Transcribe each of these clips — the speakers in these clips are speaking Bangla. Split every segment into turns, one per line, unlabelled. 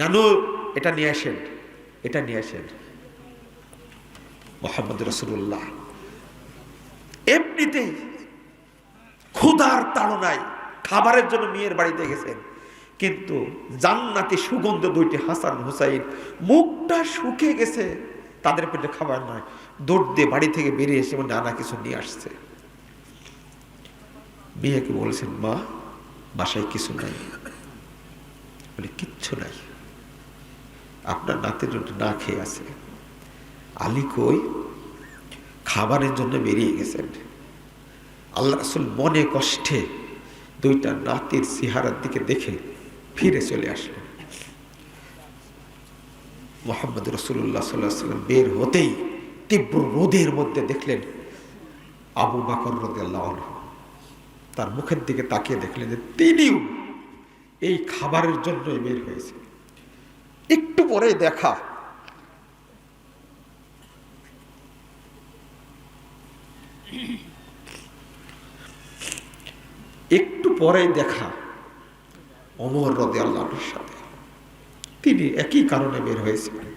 নানু, এটা নিয়ে আসেন, এটা নিয়ে আসেন। মোহাম্মদ রসুল্লাহ এমনিতেই ক্ষুধার তাড়নায় খাবারের জন্য মেয়ের বাড়িতে গেছেন, কিন্তু জান্নাতি সুগন্ধ দুইটি হাসান হুসাইন মুখটা শুকে গেছে, তাদের পেটে খাবার নয়, দৌড় দিয়ে বাড়ি থেকে বেরিয়ে এসে নানা কিছু নিয়ে আসছে। মেয়েকে বলেছেন, মা, বাসায় কিছু নাই। বলে, কিচ্ছু নাই। আপনার নাতের না খেয়ে আছে। আলী কই? খাবারের জন্য বেরিয়ে গেছেন। আল্লাহ রসুল মনে কষ্টে দুইটা নাতির সিহারার দিকে দেখে ফিরে চলে আসলেন মোহাম্মদ রসুল্লাহ সাল্লাহ সাল্লাম বের হতেই তীব্র রোদের মধ্যে দেখলেন আবু বাকর রদাল্লাহ তার মুখের দিকে তাকিয়ে দেখলেন যে তিনিও এই খাবারের জন্যই বের হয়েছে। একটু পরে দেখা। একটু পরে দেখা অমর রদে সাথে। তিনি একই কারণে বের হয়েছিলেন।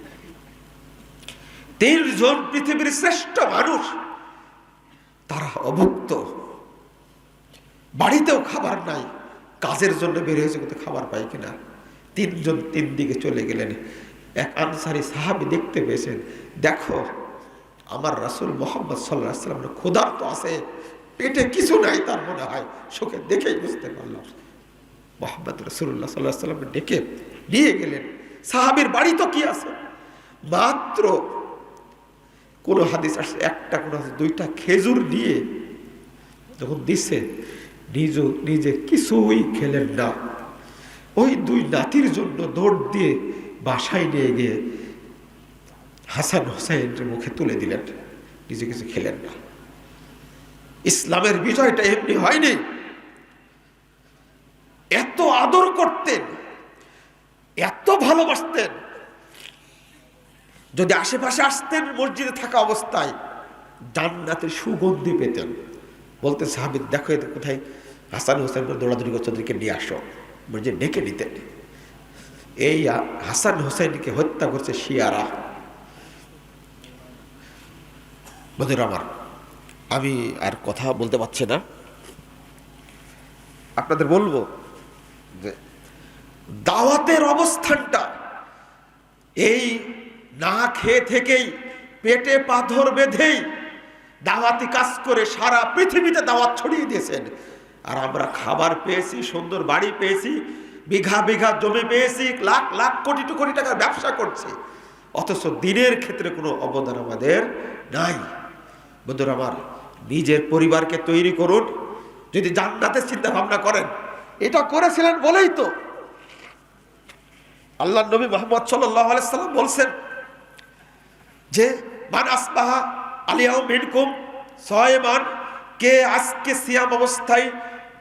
তিনজন পৃথিবীর শ্রেষ্ঠ মানুষ, তারা অভুক্ত। বাড়িতেও খাবার নাই, কাজের জন্য বের হয়েছে, কিন্তু খাবার পাই কিনা? তিনজন তিন দিকে চলে গেলেন। এক আনসারি সাহাবি দেখতে পেয়েছেন, দেখো, আমার রাসুল মোহাম্মদ সাল্লাহ সাল্লাম ক্ষুধার তো আছে, পেটে কিছু নাই তার মনে হয়। শোকে দেখেই বুঝতে পারলাম। মোহাম্মদ রসুল্লাহ সাল্লাহ সাল্লাম ডেকে নিয়ে গেলেন। সাহাবির বাড়ি তো কি আছে? মাত্র কোনো হাদিস আসছে একটা কোনো হাদিস, দুইটা খেজুর দিয়ে যখন দিচ্ছে নিজ, নিজে কিছুই খেলেন না। ওই দুই নাতির জন্য দৌড় দিয়ে বাসায় নিয়ে গিয়ে হাসান হোসাইনের মুখে তুলে দিলেন। নিজে কিছু খেলেন না। ইসলামের বিজয়টা এমনি হয়নি। এত আদর করতেন, এত ভালোবাসতেন, যদি আশেপাশে আসতেন মসজিদে থাকা অবস্থায়, জান্নাতের সুগন্ধি পেতেন। বলতে সাহাবিদ, দেখো এতে কোথায়? হাসান হোসেন দৌড়াদৌড়ি করছে, ওদেরকে নিয়ে আসো। মসজিদ ডেকে নিতেন এই হাসান হোসেনকে হত্যা করছে শিয়ারা। বন্ধুরা আমার, আমি আর কথা বলতে পারছি না। আপনাদের বলব যে, দাওয়াতের অবস্থানটা, এই না খেয়ে থেকেই পেটে পাথর বেঁধেই দাওয়াতি কাজ করে সারা পৃথিবীতে দাওয়াত ছড়িয়ে দিয়েছেন। আর আমরা খাবার পেয়েছি, সুন্দর বাড়ি পেয়েছি, বিঘা বিঘা জমি পেয়েছি, লাখ লাখ কোটি টু কোটি টাকার ব্যবসা করছি। অথচ দিনের ক্ষেত্রে কোনো অবদান আমাদের নাই। বন্ধুরা আমার, নিজের পরিবারকে তৈরি করুন। যদি জান্নাতের চিন্তা ভাবনা করেন, এটা করেছিলেন বলেই তো। আল্লাহ নবী মোহাম্মদ সাল্লাম বলছেন যে, মান আসবাহা আলিয়াও মিনকুম সয়মান কে আজকে সিয়াম অবস্থায়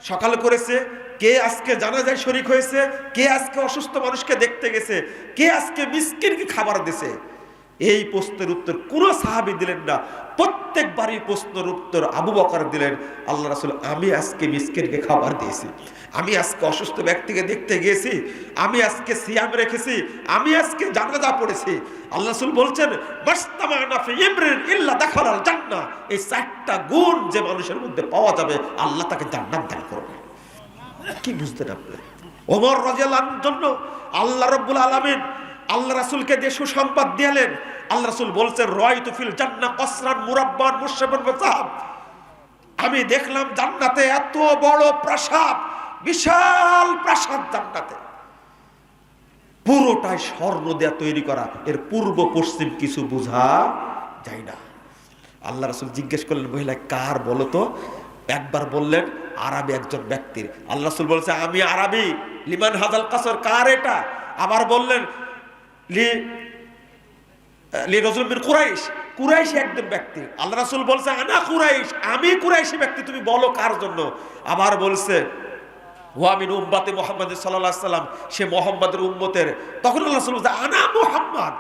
সকাল করেছে, কে আজকে জানাজায় শরিক হয়েছে, কে আজকে অসুস্থ মানুষকে দেখতে গেছে, কে আজকে মিসকিনকে খাবার দিছে। এই প্রশ্নের উত্তর কোনো সাহাবি দিলেন না। প্রত্যেকবারই প্রশ্নের উত্তর আবু বকর দিলেন, আল্লাহ রাসুল, আমি আজকে মিসকিনকে খাবার দিয়েছি। আমি আজকে অসুস্থ ব্যক্তিকে দেখতে গিয়েছি। আমি আজকে সিয়াম রেখেছি। আমি আজকে জানাজা পড়েছি। আল্লাহ রাসুল বলছেন জান্না এই চারটা গুণ যে মানুষের মধ্যে পাওয়া যাবে, আল্লাহ তাকে জান্নাত দান করবে। কি বুঝতে আপনি? ওমর রাজিয়াল জন্য আল্লাহ রব্বুল আলমিন আল্লাহ রাসুলকে যে সুসংবাদ দিলেন, আল্লাহ রাসুল বলছেন রয় তুফিল জান্না কসরান মুরাব্বান মুর্শেবন আমি দেখলাম জান্নাতে এত বড় প্রাসাদ, বিশাল প্রাসাদ জান্নাতে। পুরোটাই স্বর্ণ দেয়া তৈরি করা। এর পূর্ব পশ্চিম কিছু বোঝা যায় না। আল্লাহ রাসুল জিজ্ঞেস করলেন, মহিলা, কার বলো তো? একবার বললেন, আরবি একজন ব্যক্তির। আল্লাহ রাসুল বলছে, আমি আরবি। লিমান হাজাল কাসর, কার এটা? আবার বললেন লি লি কুরাইশ ব্যক্তি। বলছে আনা আমি ব্যক্তি, তুমি বলো কার জন্য? আবার বলছে উম্মাতে মোহাম্মদ সাল্লাম, সে মোহাম্মদের উম্মতের। তখন আল্লাহ আনা মোহাম্মদ,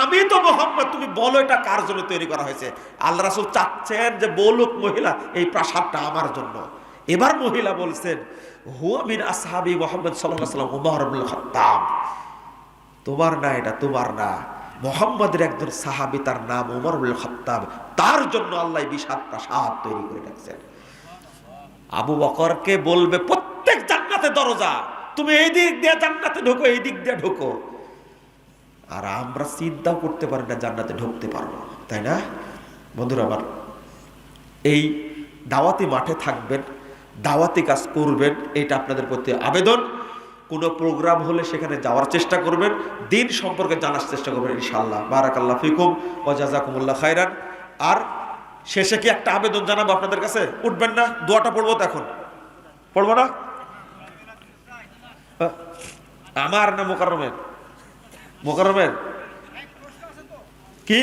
আমি তো মোহাম্মদ, তুমি বলো এটা কার জন্য তৈরি করা হয়েছে? আল্লাহ রাসুল চাচ্ছেন যে বলুক মহিলা, এই প্রাসাদটা আমার জন্য। এবার মহিলা বলছেন, হুয়া মিন আসহাবি মোহাম্মদ সাল্লাহ সাল্লাম, উমর খত্তাব। তোমার না, এটা তোমার না। মোহাম্মদের একজন সাহাবি, তার নাম উমরুল খত্তাব। তার জন্য আল্লাহ বিষাদ প্রাসাদ তৈরি করে রাখছেন। আবু বকরকে বলবে, প্রত্যেক জান্নাতে দরজা, তুমি এই দিক দিয়ে জান্নাতে ঢোকো, এই দিক দিয়ে ঢোকো। আর আমরা চিন্তাও করতে পারি না, জান্নাতে ঢুকতে পারব তাই না? বন্ধুরা আমার, এই দাওয়াতি মাঠে থাকবেন, দাওয়াতি কাজ করবেন, এটা আপনাদের প্রতি আবেদন। কোনো প্রোগ্রাম হলে সেখানে যাওয়ার চেষ্টা করবেন, দিন সম্পর্কে জানার চেষ্টা করবেন ইনশাল্লাহ বারাকাল্লাহ ফিকুম ও জাজাকুমুল্লাহ খাইরান আর শেষে কি একটা আবেদন জানাব আপনাদের কাছে? উঠবেন না? দোয়াটা পড়ব তো এখন। পড়ব না? আমার না মোকারমের মোকারমের কি?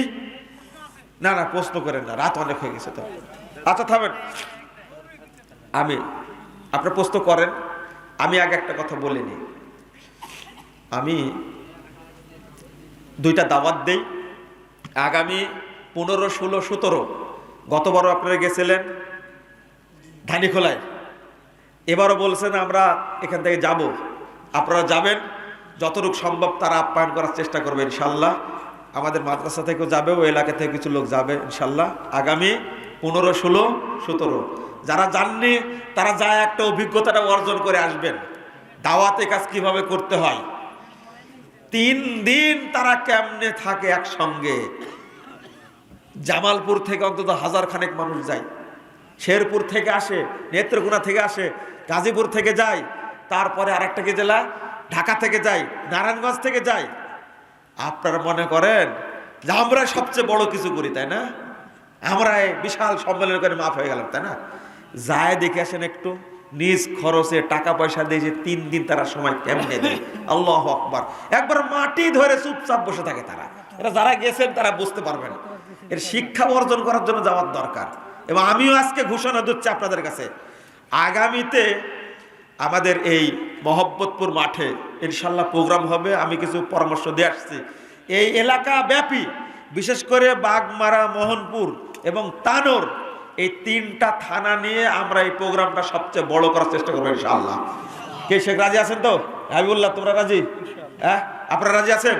না না, প্রশ্ন করেন না, রাত অনেক হয়ে গেছে তো। আচ্ছা থামেন। আমি আপনার প্রশ্ন করেন। আমি আগে একটা কথা বলিনি আমি দুইটা দাওয়াত দেই। আগামী পনেরো, ষোলো, সতেরো, গতবারও আপনারা গেছিলেন ধানিখোলায়। এবারও বলছেন আমরা এখান থেকে যাব। আপনারা যাবেন, যতটুকু সম্ভব তারা আপ্যায়ন করার চেষ্টা করবে ইনশাল্লাহ। আমাদের মাদ্রাসা থেকেও যাবে ওই এলাকা থেকে কিছু লোক যাবে ইনশাল্লাহ। আগামী পনেরো, ষোলো, সতেরো। যারা জাননি, তারা যায় একটা অভিজ্ঞতাটা অর্জন করে আসবেন। দাওয়াতে কাজ কীভাবে করতে হয়? তিন দিন তারা কেমনে থাকে একসঙ্গে? জামালপুর থেকে অন্তত হাজার খানেক মানুষ যায়। শেরপুর থেকে আসে, নেত্রকোনা থেকে আসে, গাজীপুর থেকে যায়, তারপরে আরেকটা কি জেলা, ঢাকা থেকে যায়, নারায়ণগঞ্জ থেকে যায়। আপনারা মনে করেন যে আমরা সবচেয়ে বড় কিছু করি, তাই না? আমরা বিশাল সম্মেলন করে মাফ হয়ে গেলাম, তাই না? যায় দেখে আসেন একটু। নিজ খরচে টাকা পয়সা দিয়ে যে তিন দিন তারা সময় কেমনে দেয়? আল্লাহ আকবার। একবার মাটি ধরে চুপচাপ বসে থাকে তারা। এটা যারা গেছেন তারা বুঝতে পারবেন। এর শিক্ষা অর্জন করার জন্য যাওয়ার দরকার। এবং আমিও আজকে ঘোষণা দিচ্ছি আপনাদের কাছে। আগামীতে আমাদের এই মহব্বতপুর মাঠে ইনশাল্লাহ প্রোগ্রাম হবে। আমি কিছু পরামর্শ দিয়ে আসছি। এই এলাকা ব্যাপী, বিশেষ করে বাগমারা, মোহনপুর এবং তানোর এই তিনটা থানা নিয়ে আমরা এই প্রোগ্রামটা সবচেয়ে বড় করার চেষ্টা করব ইনশাল্লাহ কে শেখ রাজি আছেন তো? হাবিবুল্লাহ তোমরা রাজি? হ্যাঁ? আপনারা রাজি আছেন?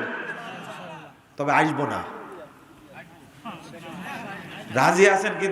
তবে আসব না। রাজি আছেন কিন্তু